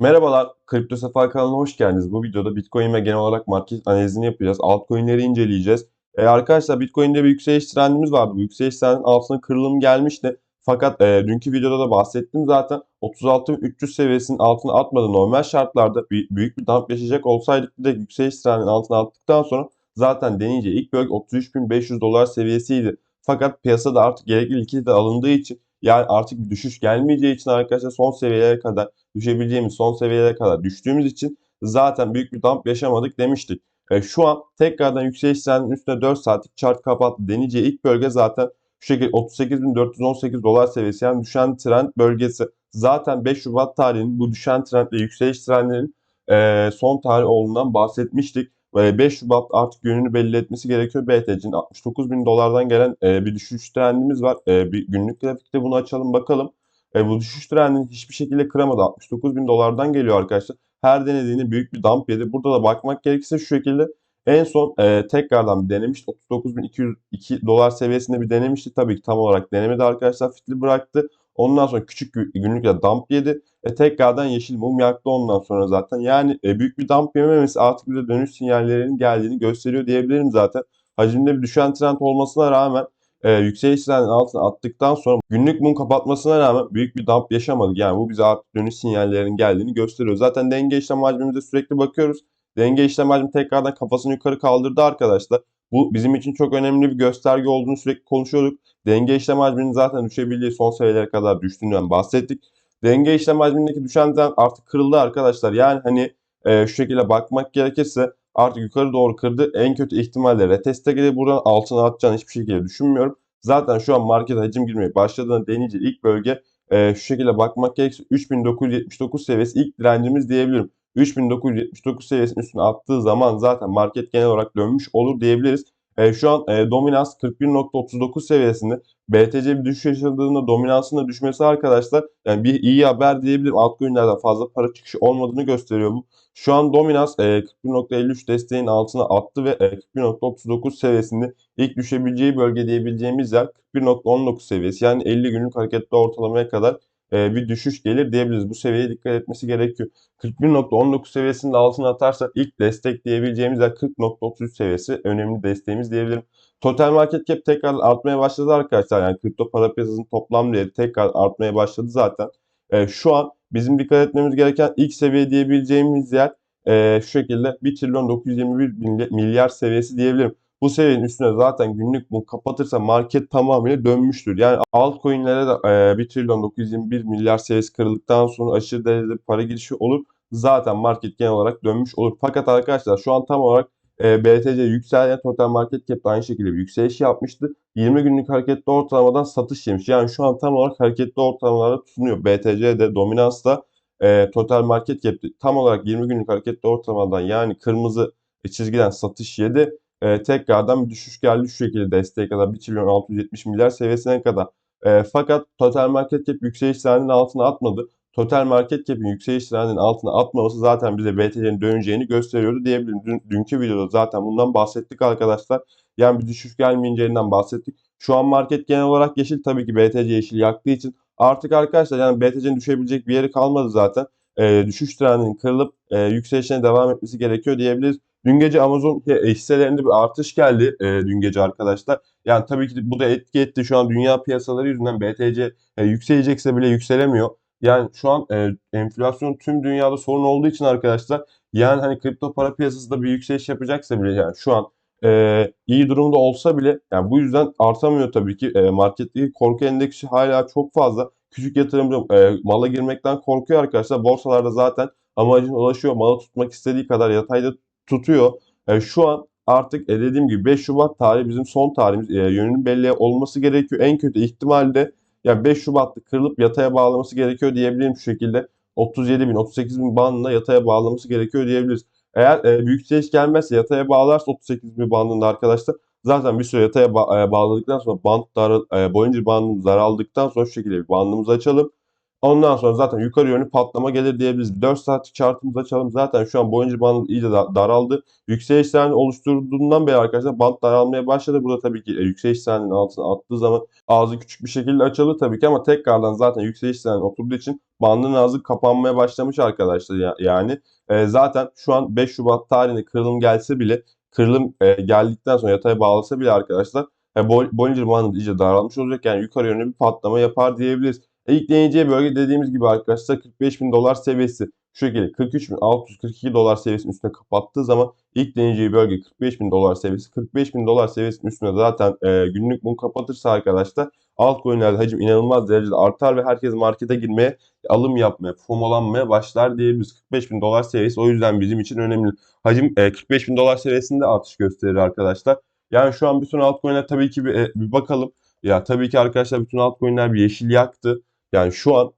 Merhabalar, Kripto Sefa kanalına hoş geldiniz. Bu videoda Bitcoin ve genel olarak market analizini yapacağız. Altcoin'leri inceleyeceğiz. Ee, arkadaşlar Bitcoin'de bir yükseliş trendimiz vardı. Bu yükseliş trendinin altına kırılım gelmişti. Fakat e, dünkü videoda da bahsettim zaten. 36.300 seviyesinin altına atmadı. Normal şartlarda büyük bir dump yaşayacak olsaydık de yükseliş trendinin altına attıktan sonra zaten denince ilk bölge 33.500 dolar seviyesiydi. Fakat piyasada artık gerekli likidite alındığı için yani artık bir düşüş gelmeyeceği için arkadaşlar son seviyelere kadar düşebileceğimiz son seviyelere kadar düştüğümüz için zaten büyük bir dump yaşamadık demiştik. E, şu an tekrardan yükseliş trendinin üstüne 4 saatlik chart kapattı. Deneyeceği ilk bölge zaten şu şekilde 38.418 dolar seviyesi yani düşen trend bölgesi. Zaten 5 Şubat tarihinin bu düşen trend ve yükseliş trendinin e, son tarih olduğundan bahsetmiştik. Ve 5 Şubat artık yönünü belli etmesi gerekiyor BTC'nin 69 bin dolardan gelen e, bir düşüş trendimiz var. E, bir günlük grafikte bunu açalım bakalım. E, bu düşüş trendini hiçbir şekilde kıramadı. 69 bin dolardan geliyor arkadaşlar. Her denediğini büyük bir dump yedi. Burada da bakmak gerekirse şu şekilde en son tekrardan bir denemişti. 39.202 dolar seviyesinde bir denemişti. Tabii ki tam olarak denemedi arkadaşlar. Fitli bıraktı. Ondan sonra küçük günlükle dump yedi. E, tekrardan yeşil mum yaktı ondan sonra zaten. Yani e, büyük bir dump yememesi artık bize dönüş sinyallerinin geldiğini gösteriyor diyebilirim zaten. Hacimde bir düşen trend olmasına rağmen e, yükseliş trendinin altına attıktan sonra günlük mum kapatmasına rağmen büyük bir dump yaşamadık. Yani bu bize artık dönüş sinyallerinin geldiğini gösteriyor. Zaten denge işlem hacmimize sürekli bakıyoruz. Denge işlem hacmi tekrardan kafasını yukarı kaldırdı arkadaşlar. Bu bizim için çok önemli bir gösterge olduğunu sürekli konuşuyorduk. Denge işlem hacminin zaten düşebildiği son seviyelere kadar düştüğünden bahsettik. Denge işlem hacmindeki düşen trend artık kırıldı arkadaşlar. Yani hani e, şu şekilde bakmak gerekirse artık yukarı doğru kırdı. En kötü ihtimalle reteste gelip buradan altına atacağını hiçbir şekilde düşünmüyorum. Zaten şu an market hacim girmeye başladığını denince ilk bölge e, şu şekilde bakmak gerekirse 3979 seviyesi ilk direncimiz diyebilirim. 3979 seviyesinin üstüne attığı zaman zaten market genel olarak dönmüş olur diyebiliriz. E, şu an e, dominans 41.39 seviyesinde. BTC bir düşüş yaşadığında dominansın da düşmesi arkadaşlar yani bir iyi haber diyebilirim. Altcoin'lerden fazla para çıkışı olmadığını gösteriyor bu. Şu an dominans e, 41.53 desteğin altına attı ve e, 41.39 seviyesinde ilk düşebileceği bölge diyebileceğimiz yer 41.19 seviyesi. Yani 50 günlük hareketli ortalamaya kadar bir düşüş gelir diyebiliriz. Bu seviyeye dikkat etmesi gerekiyor. 41.19 seviyesinin altına atarsa ilk destek diyebileceğimiz yer 40.33 seviyesi önemli desteğimiz diyebilirim. Total market cap tekrar artmaya başladı arkadaşlar. Yani kripto para piyasasının toplam değeri tekrar artmaya başladı zaten. E, şu an bizim dikkat etmemiz gereken ilk seviye diyebileceğimiz yer e, şu şekilde 1 trilyon 921 milyar seviyesi diyebilirim. Bu seviyenin üstüne zaten günlük bunu kapatırsa market tamamıyla dönmüştür. Yani altcoin'lere de e, 1 trilyon 921 milyar seviyesi kırıldıktan sonra aşırı derecede para girişi olur. Zaten market genel olarak dönmüş olur. Fakat arkadaşlar şu an tam olarak e, BTC yükselen total market cap aynı şekilde bir yükseliş yapmıştı. 20 günlük hareketli ortalamadan satış yemiş. Yani şu an tam olarak hareketli ortalamalarda tutunuyor. BTC'de dominansta e, total market cap tam olarak 20 günlük hareketli ortalamadan yani kırmızı çizgiden satış yedi. E, tekrardan bir düşüş geldi şu şekilde desteğe kadar 1 trilyon 670 milyar seviyesine kadar. E, fakat total market cap yükseliş trendinin altına atmadı total market cap'in yükseliş trendinin altına atmaması zaten bize BTC'nin döneceğini gösteriyordu diyebilirim. Dün, dünkü videoda zaten bundan bahsettik arkadaşlar. Yani bir düşüş gelmeyeceğinden bahsettik. Şu an market genel olarak yeşil tabii ki BTC yeşil yaktığı için artık arkadaşlar yani BTC'nin düşebilecek bir yeri kalmadı zaten. Ee, düşüş trendinin kırılıp e, yükselişine devam etmesi gerekiyor diyebiliriz. Dün gece Amazon hisselerinde bir artış geldi e, dün gece arkadaşlar. Yani tabii ki bu da etki etti. Şu an dünya piyasaları yüzünden BTC e, yükselecekse bile yükselemiyor. Yani şu an e, enflasyon tüm dünyada sorun olduğu için arkadaşlar yani hani kripto para piyasasında bir yükseliş yapacaksa bile yani şu an e, iyi durumda olsa bile yani bu yüzden artamıyor tabii ki. E, marketteki korku endeksi hala çok fazla. Küçük yatırımcı e, mala girmekten korkuyor arkadaşlar. Borsalarda zaten amacına ulaşıyor. Malı tutmak istediği kadar yatayda tutuyor. E, şu an artık e, dediğim gibi 5 Şubat tarihi bizim son tarihimiz. E, yönünün belli olması gerekiyor. En kötü ihtimalle yani 5 Şubat'ta kırılıp yataya bağlaması gerekiyor diyebilirim şu şekilde. 37 bin, 38 bin bandında yataya bağlaması gerekiyor diyebiliriz. Eğer e, yükseliş gelmezse yataya bağlarsa 38 bin bandında arkadaşlar zaten bir süre yataya ba- e, bağladıktan sonra band dar, e, boyunca bandımız daraldıktan sonra şu şekilde bir bandımızı açalım. Ondan sonra zaten yukarı yönlü patlama gelir diyebiliriz. 4 saatlik chartımızı açalım. Zaten şu an Bollinger Band iyice da- daraldı. Yükseliş trendi oluşturduğundan beri arkadaşlar band daralmaya başladı. Burada tabii ki e, yükseliş trendinin altına attığı zaman ağzı küçük bir şekilde açıldı tabii ki ama tekrardan zaten yükseliş trendi oturduğu için bandın ağzı kapanmaya başlamış arkadaşlar ya- yani. E, zaten şu an 5 Şubat tarihinde kırılım gelse bile kırılım e, geldikten sonra yataya bağlasa bile arkadaşlar e, Bol- Bollinger Bandı iyice daralmış olacak. Yani yukarı yönlü bir patlama yapar diyebiliriz. İlk deneyeceği bölge dediğimiz gibi arkadaşlar 45 bin dolar seviyesi. Şu şekilde 43.642 dolar seviyesinin üstüne kapattığı zaman ilk deneyeceği bölge 45 bin dolar seviyesi. 45 bin dolar seviyesinin üstüne zaten e, günlük bunu kapatırsa arkadaşlar altcoin'lerde hacim inanılmaz derecede artar ve herkes markete girmeye, alım yapmaya, fomolanmaya başlar diyebiliriz. 45 bin dolar seviyesi o yüzden bizim için önemli. Hacim e, 45 bin dolar seviyesinde artış gösterir arkadaşlar. Yani şu an bütün altcoin'ler tabii ki bir, e, bir bakalım. Ya tabii ki arkadaşlar bütün altcoin'ler bir yeşil yaktı. Yani şu an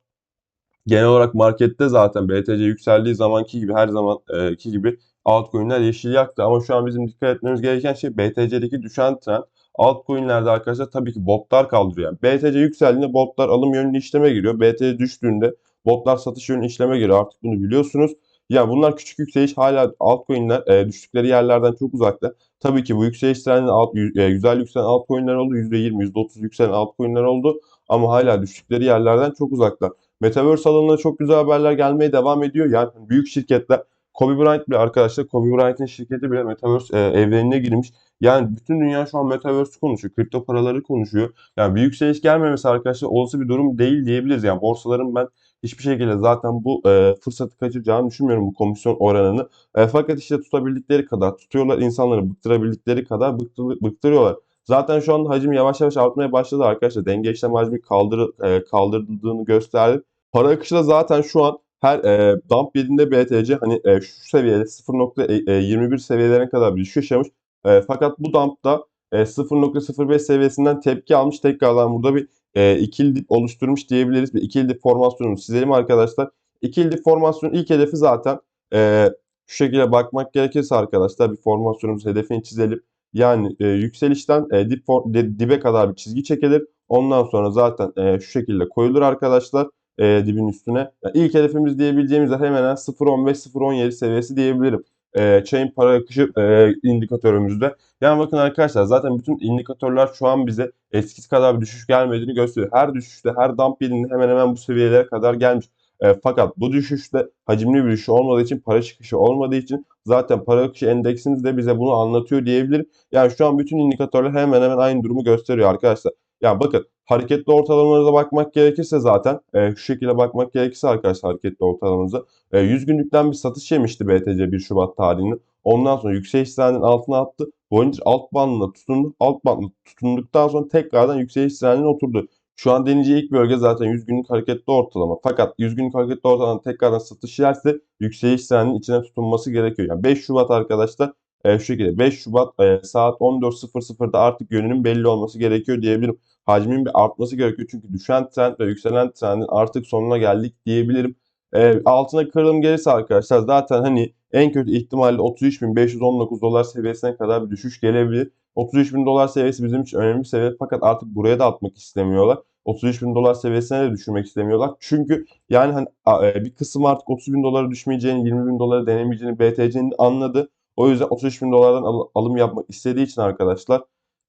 genel olarak markette zaten BTC yükseldiği zamanki gibi her zamanki gibi altcoin'ler yeşil yaktı. Ama şu an bizim dikkat etmemiz gereken şey BTC'deki düşen trend. Altcoin'lerde arkadaşlar tabii ki botlar kaldırıyor. Yani BTC yükseldiğinde botlar alım yönlü işleme giriyor. BTC düştüğünde botlar satış yönlü işleme giriyor. Artık bunu biliyorsunuz. Ya bunlar küçük yükseliş hala altcoin'ler e, düştükleri yerlerden çok uzakta. Tabii ki bu yükseliş trendinde alt, e, güzel yükselen altcoin'ler oldu. %20, %30 yükselen altcoin'ler oldu. Ama hala düştükleri yerlerden çok uzaklar. Metaverse alanına çok güzel haberler gelmeye devam ediyor. Yani büyük şirketler Kobe Bryant bile arkadaşlar Kobe Bryant'in şirketi bile Metaverse e, evrenine girmiş. Yani bütün dünya şu an Metaverse konuşuyor. Kripto paraları konuşuyor. Yani bir yükseliş gelmemesi arkadaşlar olası bir durum değil diyebiliriz. Yani borsaların ben hiçbir şekilde zaten bu e, fırsatı kaçıracağını düşünmüyorum bu komisyon oranını. E, fakat işte tutabildikleri kadar tutuyorlar insanları bıktırabildikleri kadar bıktır, bıktırıyorlar. Zaten şu an hacim yavaş yavaş artmaya başladı arkadaşlar. Denge işlem hacmi kaldır, e, kaldırıldığını gösterdi. Para akışı da zaten şu an her e, dump yerinde BTC hani e, şu seviyede 0.21 seviyelerine kadar bir düşüş yaşamış. E, fakat bu dumpta e, 0.05 seviyesinden tepki almış. Tekrardan burada bir e, ikili dip oluşturmuş diyebiliriz. Bir ikili dip formasyonunu çizelim arkadaşlar. İkili dip formasyonun ilk hedefi zaten e, şu şekilde bakmak gerekirse arkadaşlar bir formasyonumuz hedefini çizelim. Yani e, yükselişten e, dip for, de, dibe kadar bir çizgi çekilir. Ondan sonra zaten e, şu şekilde koyulur arkadaşlar e, dibin üstüne. Yani ilk hedefimiz diyebileceğimiz hemen hemen 0.15-0.17 seviyesi diyebilirim. E, chain para akışı e, indikatörümüzde. Yani bakın arkadaşlar zaten bütün indikatörler şu an bize eskisi kadar bir düşüş gelmediğini gösteriyor. Her düşüşte her dump yerinde hemen hemen bu seviyelere kadar gelmiş. E, fakat bu düşüşte hacimli bir düşüş olmadığı için, para çıkışı olmadığı için zaten para akışı endeksimiz de bize bunu anlatıyor diyebilirim. Yani şu an bütün indikatörler hemen hemen aynı durumu gösteriyor arkadaşlar. Yani bakın hareketli ortalamalarına bakmak gerekirse zaten e, şu şekilde bakmak gerekirse arkadaşlar hareketli ortalamamıza e, 100 günlükten bir satış yemişti BTC 1 Şubat tarihinde. Ondan sonra yükseliş trendinin altına attı. Bollinger alt bandına tutundu. Alt bandına tutunduktan sonra tekrardan yükseliş trendine oturdu. Şu an deneyeceği ilk bölge zaten 100 günlük hareketli ortalama. Fakat 100 günlük hareketli ortalama tekrardan satış yerse yükseliş trendinin içine tutunması gerekiyor. Yani 5 Şubat arkadaşlar e, şu şekilde 5 Şubat e, saat 14.00'da artık yönünün belli olması gerekiyor diyebilirim. Hacmin bir artması gerekiyor çünkü düşen trend ve yükselen trendin artık sonuna geldik diyebilirim. E, altına kırılım gelirse arkadaşlar zaten hani en kötü ihtimalle 33.519 dolar seviyesine kadar bir düşüş gelebilir. 33.000 dolar seviyesi bizim için önemli bir seviye fakat artık buraya da atmak istemiyorlar. 33 bin dolar seviyesine de düşürmek istemiyorlar. Çünkü yani hani e, bir kısım artık 30 bin dolara düşmeyeceğini, 20 bin dolara denemeyeceğini BTC'nin anladı. O yüzden 33 bin dolardan al- alım yapmak istediği için arkadaşlar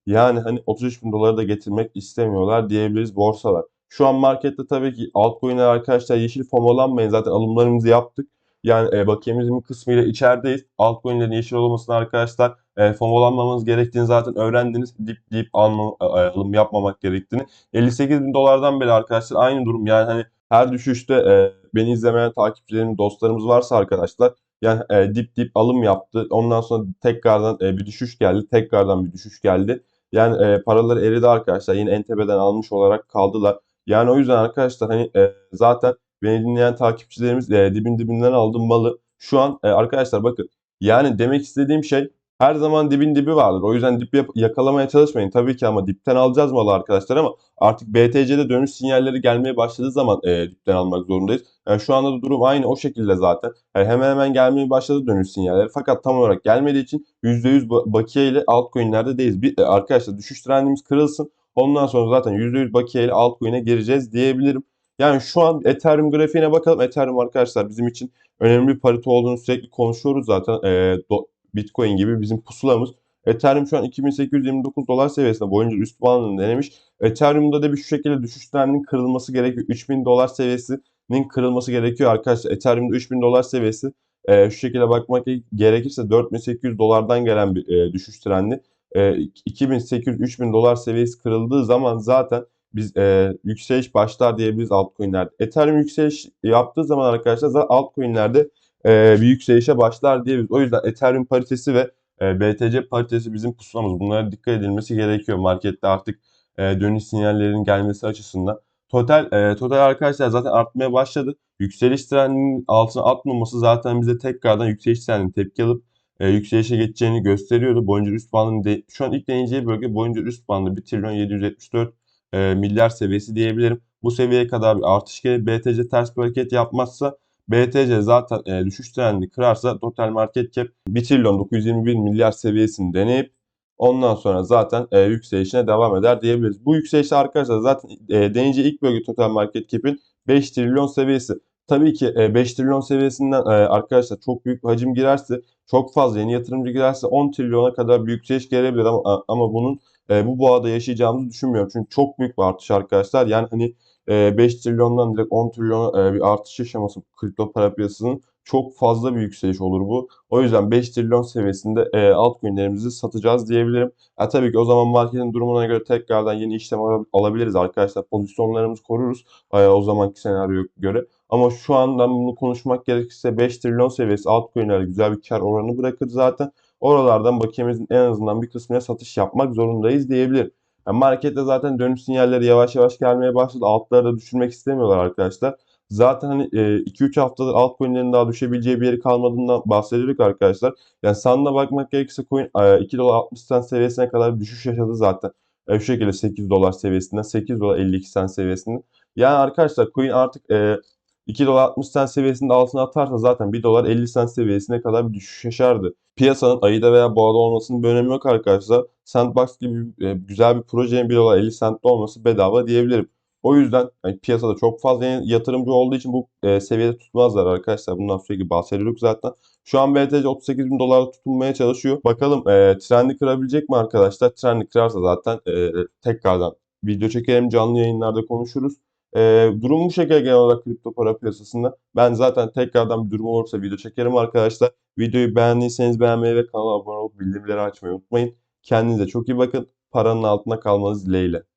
yani hani 33 bin doları da getirmek istemiyorlar diyebiliriz borsalar. Şu an markette tabii ki altcoin'ler arkadaşlar yeşil fomolanmayın. Zaten alımlarımızı yaptık. Yani e, bakiyemizin kısmıyla içerideyiz. Altcoin'lerin yeşil olmasını arkadaşlar e, fomolanmamamız gerektiğini zaten öğrendiniz. Dip dip alma, alım yapmamak gerektiğini. 58 bin dolardan beri arkadaşlar aynı durum. Yani hani her düşüşte e, beni izlemeyen takipçilerim, dostlarımız varsa arkadaşlar yani e, dip dip alım yaptı. Ondan sonra tekrardan e, bir düşüş geldi. Tekrardan bir düşüş geldi. Yani e, paraları eridi arkadaşlar. Yine en tepeden almış olarak kaldılar. Yani o yüzden arkadaşlar hani e, zaten beni dinleyen takipçilerimiz e, dibin dibinden aldım malı. Şu an e, arkadaşlar bakın yani demek istediğim şey her zaman dibin dibi vardır. O yüzden dip yap- yakalamaya çalışmayın. Tabii ki ama dipten alacağız malı arkadaşlar ama artık BTC'de dönüş sinyalleri gelmeye başladığı zaman e, dipten almak zorundayız. Yani şu anda da durum aynı o şekilde zaten. Yani hemen hemen gelmeye başladı dönüş sinyalleri. Fakat tam olarak gelmediği için %100 ba- bakiye ile altcoin'lerde değiliz. Bir, e, arkadaşlar düşüş trendimiz kırılsın. Ondan sonra zaten %100 bakiye ile altcoin'e gireceğiz diyebilirim. Yani şu an Ethereum grafiğine bakalım. Ethereum arkadaşlar bizim için önemli bir parite olduğunu sürekli konuşuyoruz zaten. Ee, do- Bitcoin gibi bizim pusulamız. Ethereum şu an 2829 dolar seviyesinde boyunca üst bandını denemiş. Ethereum'da da bir şu şekilde düşüş trendinin kırılması gerekiyor. 3000 dolar seviyesinin kırılması gerekiyor arkadaşlar. Ethereum'da 3000 dolar seviyesi e, şu şekilde bakmak gerekirse 4800 dolardan gelen bir e, düşüş trendi. E, 2800-3000 dolar seviyesi kırıldığı zaman zaten biz e, yükseliş başlar diyebiliriz altcoin'lerde. Ethereum yükseliş yaptığı zaman arkadaşlar zaten altcoin'lerde e, bir yükselişe başlar diyebiliriz. O yüzden Ethereum paritesi ve e, BTC paritesi bizim pusulamız. Bunlara dikkat edilmesi gerekiyor markette artık e, dönüş sinyallerinin gelmesi açısından. Total e, total arkadaşlar zaten artmaya başladı. Yükseliş trendinin altına atmaması zaten bize tekrardan yükseliş trendine tepki alıp e, yükselişe geçeceğini gösteriyordu. Boyunca üst bandının de, şu an ilk deneyeceği bölge boyunca üst bandı 1 trilyon 774 e, milyar seviyesi diyebilirim. Bu seviyeye kadar bir artış gelir. BTC ters bir hareket yapmazsa BTC zaten e, düşüş trendini kırarsa total market cap 1 trilyon 921 milyar seviyesini deneyip ondan sonra zaten e, yükselişine devam eder diyebiliriz. Bu yükselişte arkadaşlar zaten e, deneyeceği ilk bölge total market cap'in 5 trilyon seviyesi. Tabii ki e, 5 trilyon seviyesinden e, arkadaşlar çok büyük bir hacim girerse, çok fazla yeni yatırımcı girerse 10 trilyona kadar bir yükseliş gelebilir ama ama bunun e, bu boğada yaşayacağımızı düşünmüyorum. Çünkü çok büyük bir artış arkadaşlar. Yani hani e, 5 trilyondan direkt 10 trilyona e, bir artış yaşaması kripto para piyasasının çok fazla bir yükseliş olur bu. O yüzden 5 trilyon seviyesinde e, altcoin'lerimizi satacağız diyebilirim. Ha, tabii ki o zaman marketin durumuna göre tekrardan yeni işlem al- alabiliriz arkadaşlar. Pozisyonlarımızı koruruz e, o zamanki senaryoya göre. Ama şu andan bunu konuşmak gerekirse 5 trilyon seviyesi altcoin'lere güzel bir kar oranı bırakır zaten. Oralardan bakiyemizin en azından bir kısmına satış yapmak zorundayız diyebilirim. Yani markette zaten dönüş sinyalleri yavaş yavaş gelmeye başladı. Altları da düşürmek istemiyorlar arkadaşlar. Zaten hani 2-3 haftadır altcoin'lerin daha düşebileceği bir yeri kalmadığından bahsediyorduk arkadaşlar. Yani sanına bakmak gerekirse coin e, 2 dolar 60 cent seviyesine kadar bir düşüş yaşadı zaten. E, şu şekilde 8 dolar seviyesinden 8 dolar 52 cent seviyesinde. Yani arkadaşlar coin artık e, 2 dolar 60 cent seviyesinde altına atarsa zaten 1 dolar 50 cent seviyesine kadar bir düşüş yaşardı. Piyasanın ayıda veya boğada olmasının bir önemi yok arkadaşlar. Sandbox gibi e, güzel bir projenin 1 dolar 50 centte olması bedava diyebilirim. O yüzden yani piyasada çok fazla yatırımcı olduğu için bu e, seviyede tutmazlar arkadaşlar. Bundan sürekli bahsediyorduk zaten. Şu an BTC 38 bin dolarda tutunmaya çalışıyor. Bakalım e, trendi kırabilecek mi arkadaşlar? Trendi kırarsa zaten e, tekrardan video çekelim canlı yayınlarda konuşuruz. E, durum bu şekilde genel olarak kripto para piyasasında. Ben zaten tekrardan bir durum olursa video çekerim arkadaşlar. Videoyu beğendiyseniz beğenmeyi ve kanala abone olup bildirimleri açmayı unutmayın. Kendinize çok iyi bakın. Paranın altında kalmanız dileğiyle.